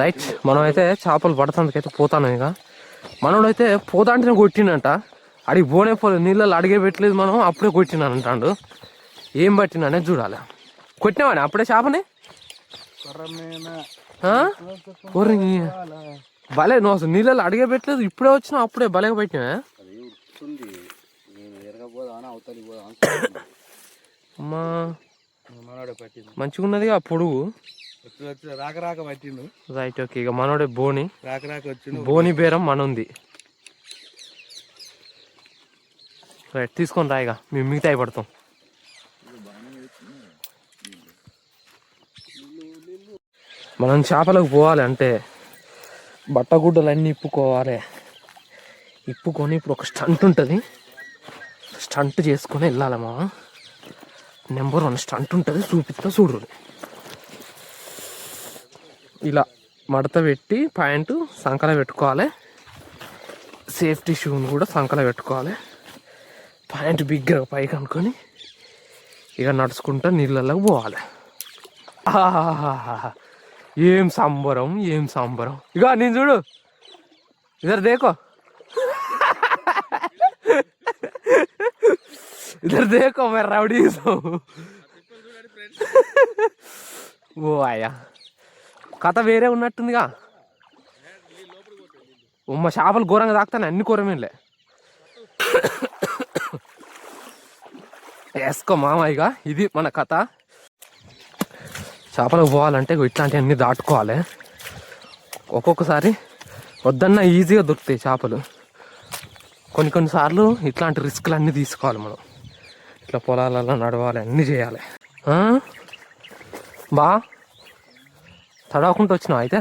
Right మనం అయితే చేపలు పడుతుందుకైతే పోతాను ఇక. మనోడైతే పోతా అంటేనే కొట్టిండంట. అడిగి పోనే పోలేదు. నీళ్ళలో అడిగే పెట్టలేదు మనం అప్పుడే కొట్టినాను అంటాడు ఏం పట్టినానే చూడాలి. కొట్టినావాడి అప్పుడే చేపని? భలే నువ్వు అసలు నీళ్ళలో అడిగే పెట్టలేదు. ఇప్పుడే వచ్చినా అప్పుడే భలే పెట్టినా? అమ్మా. మనోడే మంచిగా ఉన్నది ఆ పొడుగు. రాక రాక పట్టిండు. రైట్ ఓకే ఇక మనోడే బోని. రాక రాక వచ్చిండు. బోని బేరం మన ఉంది రైట్ తీసుకొని రా ఇక. మేము మిగతా పడతాం. మనం చేపలకు పోవాలి అంటే బట్టగుడ్డలు అన్నీ ఇప్పుకోవాలి. ఇప్పుకొని ఇప్పుడు ఒక స్టంట్ ఉంటుంది. స్టంట్ చేసుకొని వెళ్ళాలమ్మా. నెంబర్ వన్ స్టంట్ ఉంటుంది చూపిస్తా చూడు. ఇలా మడత పెట్టి ప్యాంటు సంకల పెట్టుకోవాలి. సేఫ్టీ షూని కూడా సంకల పెట్టుకోవాలి. ప్యాంట్ బిగ్గరగా పైకి అనుకొని ఇక నడుచుకుంటా నీళ్ళలోకి పోవాలి. ఏం సంబరం ఏం సంబరం. ఇక నేను చూడు. ఇద్దరు దేకో. ఇద్దరు దేకో మరి రౌడీ ఓ అయ్యా. కథ వేరే ఉన్నట్టుందిగా. ఉమ్మ చేపలు ఘోరంగా తాకుతాను అన్ని కూరమేలే వేసుకో మామయ్యగా ఇది మన కథ. చేపలకు పోవాలంటే ఇగో ఇట్లాంటివన్నీ దాటుకోవాలి. ఒక్కొక్కసారి వద్దన్న ఈజీగా దొరుకుతాయి చేపలు. కొన్ని కొన్నిసార్లు ఇట్లాంటి రిస్క్లు అన్నీ తీసుకోవాలి మనం. ఇట్లా పొలాలలో నడవాలి అన్నీ చేయాలి. బా? తడవకుండా వచ్చినావు అయితే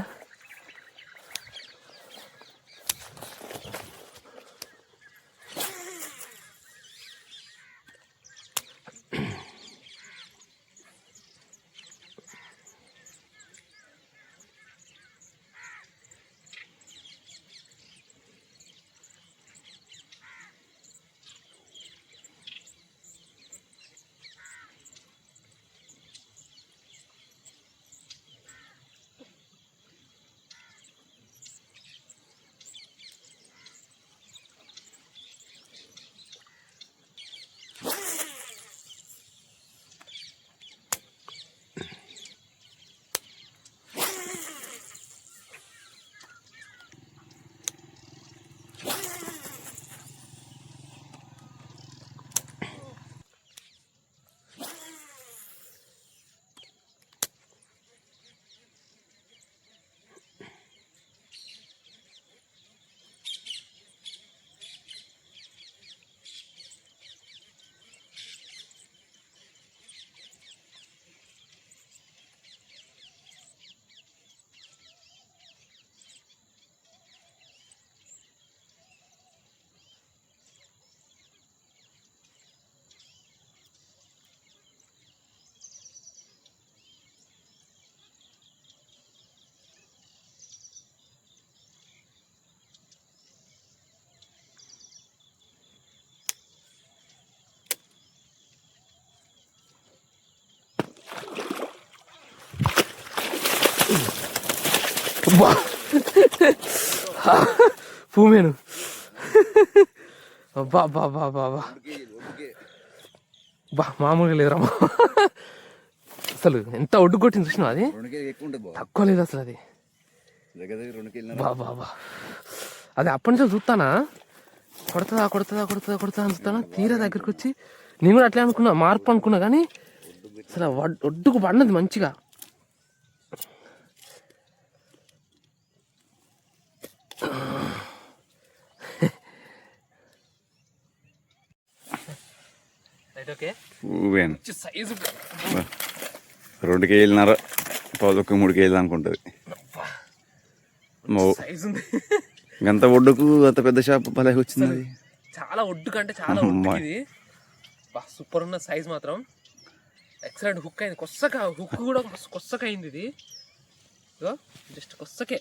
అబ్బా. పూమేను అబ్బా అబ్బా అబ్బా అబ్బా అబ్బా బా మామూలుగా లేదురా అసలు ఎంత ఒడ్డు కొట్టింది చూసినా అది తక్కువ లేదు అసలు అది. బా బా బా. అది అప్పటి నుంచి చూస్తానా? కొడుతుందా కొడుతుందా కొడుతుందా కొడుతుందా అని చూస్తానా? తీరా దగ్గరికి వచ్చి నేను కూడా అట్లే అనుకున్నా మార్పు అనుకున్నా కానీ అసలు ఒడ్డుకు పడినది మంచిగా ఓకే ఊవేను సైజు రెండు కేజీలున్నర పదొక్క మూడు కేజీలు అనుకుంటుంది. గంత ఒడ్డుకు అంత పెద్ద షాప్ భలే వచ్చింది. చాలా ఒడ్డు కంటే చాలా ఇది. బా సూపర్ ఉన్న సైజ్ మాత్రం. ఎక్సలెంట్ హుక్ అయింది. కొత్తగా హుక్ కూడా కొత్తగా అయింది ఇది. జస్ట్ కొత్తకే.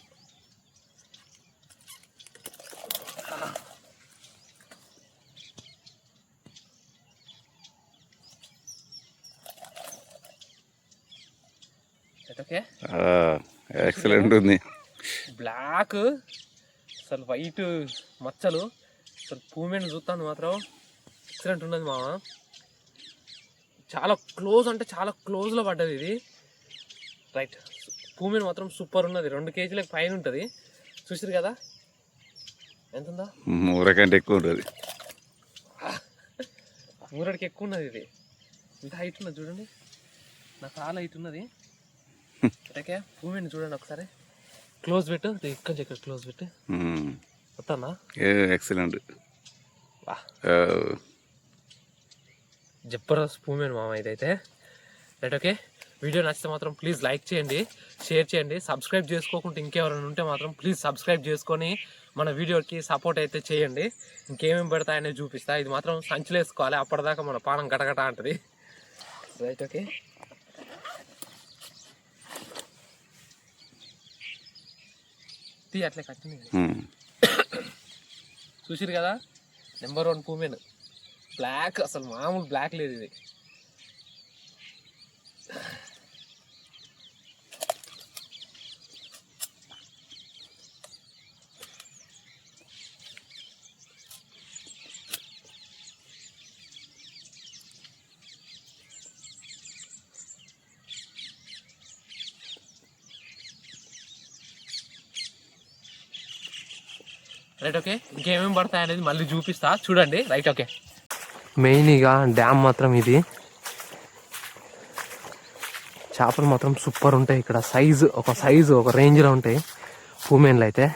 ఓకే. ఎక్సలెంట్ ఉంది. బ్లాక్ అసలు వైట్ మచ్చలు. అసలు పూమెన్ చూస్తాను మాత్రం. ఎక్సలెంట్ ఉన్నది మామ. చాలా క్లోజ్ అంటే చాలా క్లోజ్లో పడ్డది ఇది. రైట్ పూమెన్ మాత్రం సూపర్ ఉన్నది. రెండు కేజీలకు పైన ఉంటుంది. చూసారు కదా? ఎంత ఉందా? ఊరకంటే ఎక్కువ ఉంటుంది. ఊరడికి ఎక్కువ ఉన్నది ఇది. ఇంత హైట్ ఉన్నది చూడండి. నా చాలా హైట్ ఉన్నది. ఓకే పూమెన్ చూడండి ఒకసారి. క్లోజ్ పెట్టు ఇక్కడ ఇక్కడ క్లోజ్ పెట్టు. వస్తానా ఎక్సలెంట్ వా. జబర్దస్త్ పూమెన్ మామ ఇదైతే. రైట్ ఓకే వీడియో నచ్చితే మాత్రం ప్లీజ్ లైక్ చేయండి షేర్ చేయండి సబ్స్క్రైబ్ చేసుకోకుండా ఇంకెవరైనా ఉంటే మాత్రం ప్లీజ్ సబ్స్క్రైబ్ చేసుకొని మన వీడియోకి సపోర్ట్ అయితే చేయండి. ఇంకేమేమి పెడతాయనేది చూపిస్తా. ఇది మాత్రం సంచులు వేసుకోవాలి అప్పటిదాకా మన పానం గటగట అంటది. రైట్ ఓకే తీ అట్లే కట్టింది చూసిరు కదా? నెంబర్ వన్ పూమెన్ బ్లాక్ అసలు మామూలు బ్లాక్ లేదు ఇది. రైట్ ఓకే ఇంకేమేమి పడతాయి అనేది మళ్ళీ చూపిస్తా. చూడండి. రైట్ ఓకే మెయిన్ ఇక డ్యామ్ మాత్రం ఇది. చేపలు మాత్రం సూపర్ ఉంటాయి ఇక్కడ. సైజు ఒక సైజు ఒక రేంజ్లో ఉంటాయి. పూమెన్లు అయితే.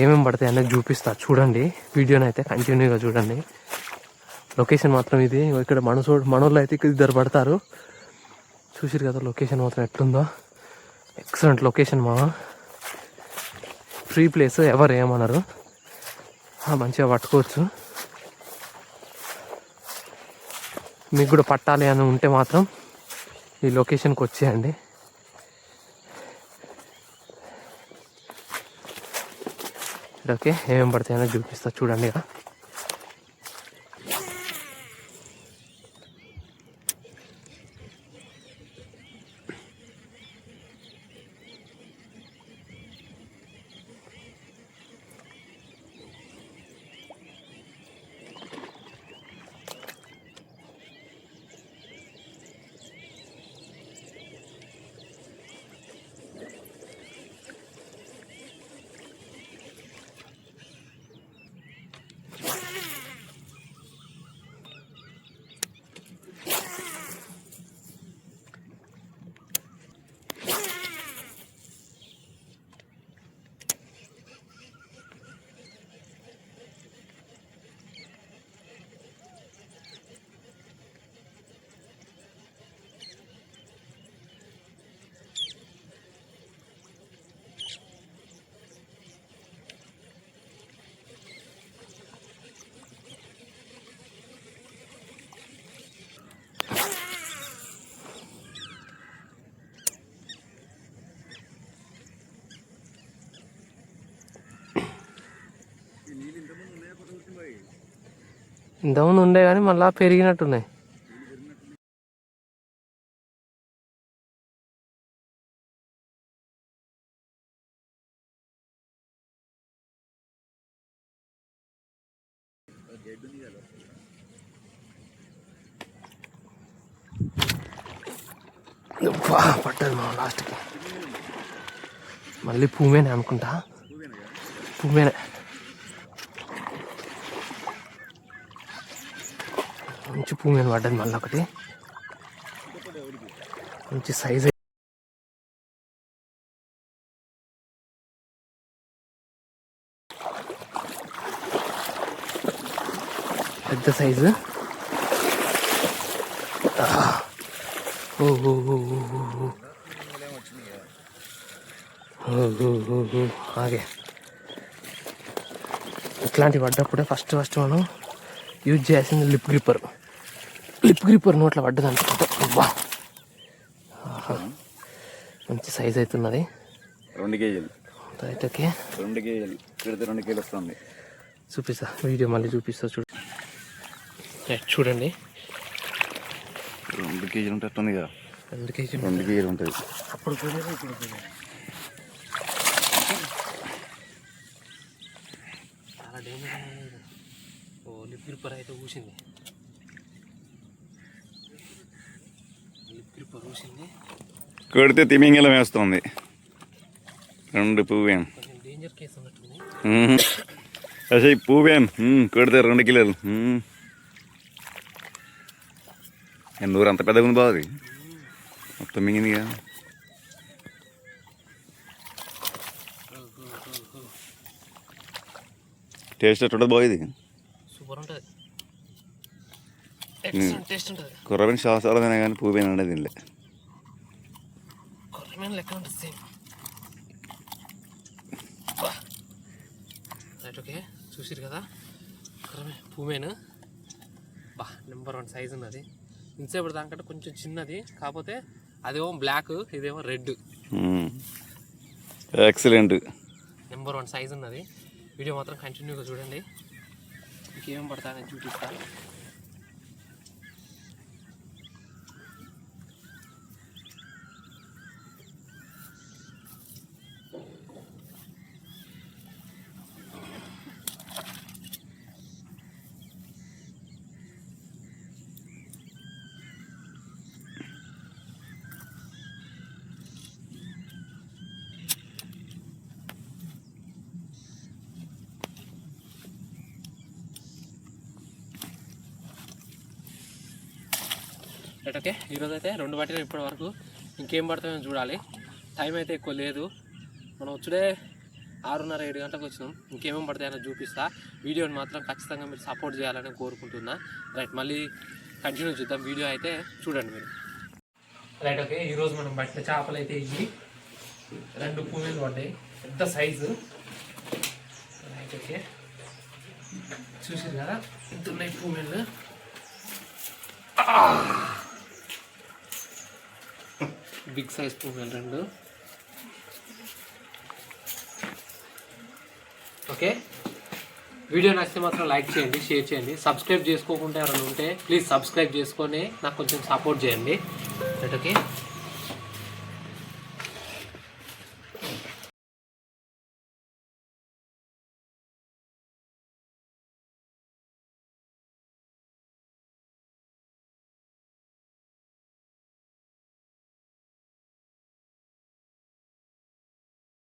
ఏమేమి పడతాయి అనేది చూపిస్తా. చూడండి. వీడియోని అయితే కంటిన్యూగా చూడండి. లొకేషన్ మాత్రం ఇది. ఇక్కడ మనసు మనోళ్ళు అయితే ఇక్కడ ఇద్దరు పడతారు. చూసిరు కదా లొకేషన్ మాత్రం ఎట్లుందో. ఎక్సలెంట్ లొకేషన్ మా. ఫ్రీ ప్లేస్ ఎవరు ఏమన్నారు మంచిగా పట్టుకోవచ్చు. మీకు కూడా పట్టాలి అని ఉంటే మాత్రం ఈ లొకేషన్కి వచ్చేయండి. ఓకే ఏమేమి పడతాయని చూపిస్తా చూడండి ఇక. ఇంతకుముందు ఉండే కానీ మళ్ళీ పెరిగినట్టున్నాయి. పట్టదు మనం మా లాస్ట్కి మళ్ళీ పూమేనే అనుకుంటా? పూమేనే మంచి పూమేన పడ్డది మళ్ళీ ఒకటి. మంచి సైజ్ పెద్ద సైజు ఓ ఇట్లాంటివి పడ్డప్పుడే ఫస్ట్ ఫస్ట్ మనం యూజ్ చేయాల్సింది లిప్ గ్రిప్పర్ గ్రిప్ గ్రిప్పర్ నోట్లో పడ్డదంట మంచి సైజ్ అవుతున్నది రెండు కేజీలు. Right okay. రెండు కేజీలు. పెడితే రెండు కేజీలు వస్తుంది. చూపిస్తా. వీడియో మళ్ళీ చూపిస్తా చూడు. చూడండి. రెండు కేజీలు ఉంటుంది కదా. రెండు కేజీలు. రెండు కేజీలు ఉంటుంది. అప్పుడు చాలా డేంజర్ ఓ లిప్ గ్రిప్పర్ అయితే కూసింది కొడితే తిమింగలం వేస్తుంది రెండు పువ్వేం కొంచెం డేంజర్ కేసు ఉన్నట్టుంది మ్మ్. అసలు ఈ పువ్వేం మ్మ్, కొడితే రెండు కిలోలు మ్మ్. ఏ నూరు అంత పెద్దగా ఉంది బాగుంది మొత్తం మింగింది కదా టేస్ట్ ఎట్టుంటుంది బాగుంది సూపర్ ఉంటుంది ఎక్సలెంట్ టేస్ట్ ఉంటుంది కుర్రబిని శ్వాసాలు తినా కానీ పువ్వేం ఉండదు తినలే కొర్రమైన లెక్క ఉంటుంది సేమ్ రైట్ ఓకే చూసిరు కదా పూమేను బా నెంబర్ వన్ సైజ్ ఉన్నది ఇంతసేపు దానికంటే కొంచెం చిన్నది కాకపోతే అదేమో బ్లాక్ ఇదేమో red excellent number one size ఉన్నది వీడియో మాత్రం కంటిన్యూగా చూడండి ఇంకేం పడతానని చూపిస్తా రైట్ ఓకే ఈరోజు అయితే రెండు బట్టీలు ఇప్పటి వరకు ఇంకేం పడుతుందో చూడాలి. టైం అయితే ఎక్కువ లేదు. మనం వచ్చుడే ఆరున్నర ఏడు గంటలకు వచ్చినాం. ఇంకేమేమి పడతాయని చూపిస్తా. వీడియోని మాత్రం ఖచ్చితంగా మీరు సపోర్ట్ చేయాలని కోరుకుంటున్నా. రైట్ మళ్ళీ కంటిన్యూ చూద్దాం. వీడియో అయితే చూడండి మీరు. రైట్ ఓకే ఈరోజు మనం పట్టిన చేపలు అయితే ఇవి. రెండు పూమీలు పడ్డాయి. పెద్ద సైజు రైట్ ఓకే చూసారు కదా? ఇంత ఉన్నాయి పూమీలు ah! బిగ్ సైజ్ పువ్వులు రెండు. ఓకే? వీడియో నచ్చితే మాత్రం లైక్ చేయండి షేర్ చేయండి. సబ్స్క్రైబ్ చేసుకోకుండా ఎవరైనా ఉంటే ప్లీజ్ సబ్స్క్రైబ్ చేసుకొని నాకు కొంచెం సపోర్ట్ చేయండి. ఓకే